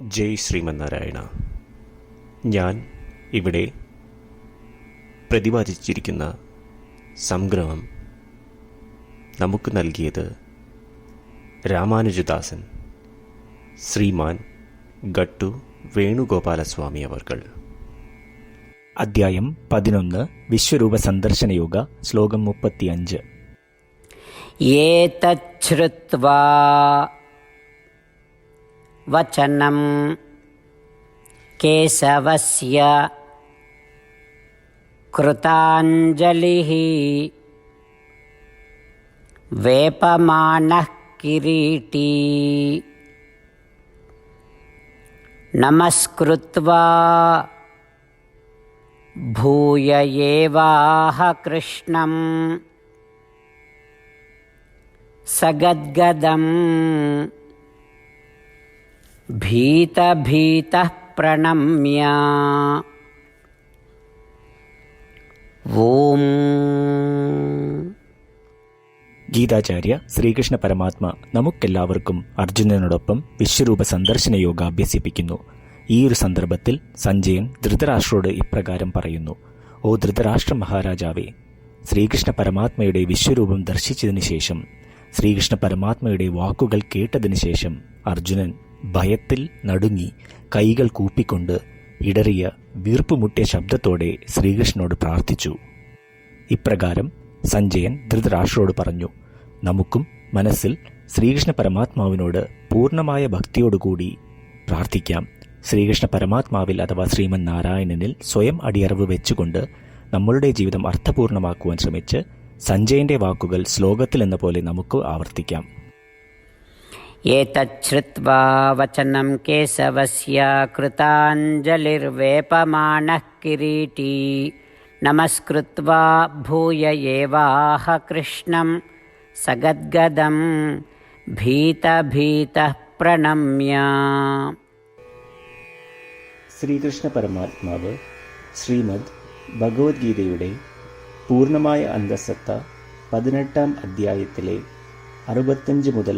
ജയ് ശ്രീമന്നാരായണ. ഞാൻ ഇവിടെ പ്രതിപാദിച്ചിരിക്കുന്ന സംഗ്രഹം നമുക്ക് നൽകിയത് രാമാനുജദാസൻ ശ്രീമാൻ ഗട്ടു വേണുഗോപാലസ്വാമി അവർകൾ. അദ്ധ്യായം പതിനൊന്ന് വിശ്വരൂപ സന്ദർശനയോഗ ശ്ലോകം മുപ്പത്തിയഞ്ച്. वचनं केशवस्य कृताञ्जलिः। वेपमानः किरीटी। नमस्कृत्वा भूय एवाह कृष्णम्। सगद्गदम् भीतभीतः प्रणम्य ॐ ഗീതാചാര്യ ശ്രീകൃഷ്ണ പരമാത്മ നമുക്കെല്ലാവർക്കും അർജുനനോടൊപ്പം വിശ്വരൂപ സന്ദർശന യോഗ അഭ്യസിപ്പിക്കുന്നു ഈ ഒരു സന്ദർഭത്തിൽ സഞ്ജയൻ ധൃതരാഷ്ട്രോട് ഇപ്രകാരം പറയുന്നു ഓ ധൃതരാഷ്ട്ര മഹാരാജാവേ ശ്രീകൃഷ്ണ പരമാത്മയുടെ വിശ്വരൂപം ദർശിച്ചതിനു ശേഷം ശ്രീകൃഷ്ണ പരമാത്മയുടെ വാക്കുകൾ കേട്ടതിനു ശേഷം അർജുനൻ ഭയത്തിൽ നടുങ്ങി കൈകൾ കൂപ്പിക്കൊണ്ട് ഇടറിയ വീർപ്പുമുട്ടിയ ശബ്ദത്തോടെ ശ്രീകൃഷ്ണനോട് പ്രാർത്ഥിച്ചു. ഇപ്രകാരം സഞ്ജയൻ ധൃതരാഷ്ട്രോട് പറഞ്ഞു നമുക്കും മനസ്സിൽ ശ്രീകൃഷ്ണ പരമാത്മാവിനോട് പൂർണമായ ഭക്തിയോടുകൂടി പ്രാർത്ഥിക്കാം. ശ്രീകൃഷ്ണ പരമാത്മാവിൽ അഥവാ ശ്രീമൻ നാരായണനിൽ സ്വയം അടിയറവ് വെച്ചുകൊണ്ട് നമ്മളുടെ ജീവിതം അർത്ഥപൂർണമാക്കുവാൻ ശ്രമിച്ച് സഞ്ജയന്റെ വാക്കുകൾ ശ്ലോകത്തിൽ എന്ന പോലെ നമുക്ക് ആവർത്തിക്കാം. एतच्छ्रुत्वा वचनं केशवस्य कृताञ्जलिर्वेपमानः किरीटी नमस्कृत्वा भूय एवाह कृष्णं सगद्गदं भीतभीतः प्रणम्य ശ്രീകൃഷ്ണ പരമാത്മാവ് ശ്രീമദ് ഭഗവത്ഗീതയുടെ പൂർണ്ണമായ അന്തസത്ത പതിനെട്ടാം അധ്യായത്തിലെ അറുപത്തഞ്ച് മുതൽ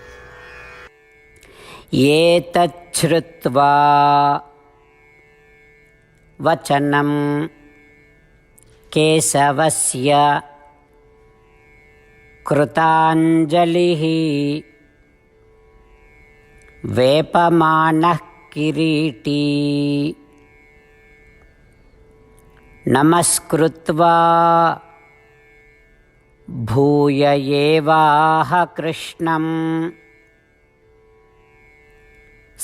एतच्छ्रुत्वा वचनं केशवस्य कृताञ्जलिः वेपमानः किरीटी नमस्कृत्वा भूय एवाह कृष्णम्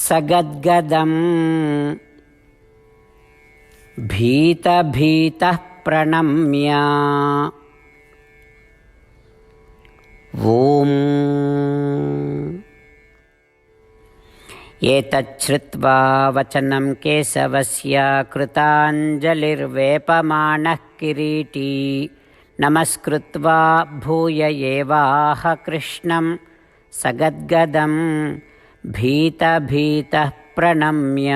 సగద్గదం భీతభీత ప్రణమ్య ఓం ఏతచ్చుత్వా వచనం కేశవస్య కృతాంజలిర్వేపమాణః కిరీటీ నమస్కృత్వా భూయ ఏవాహ కృష్ణం సగద్గదం भीतभीतः प्रणम्य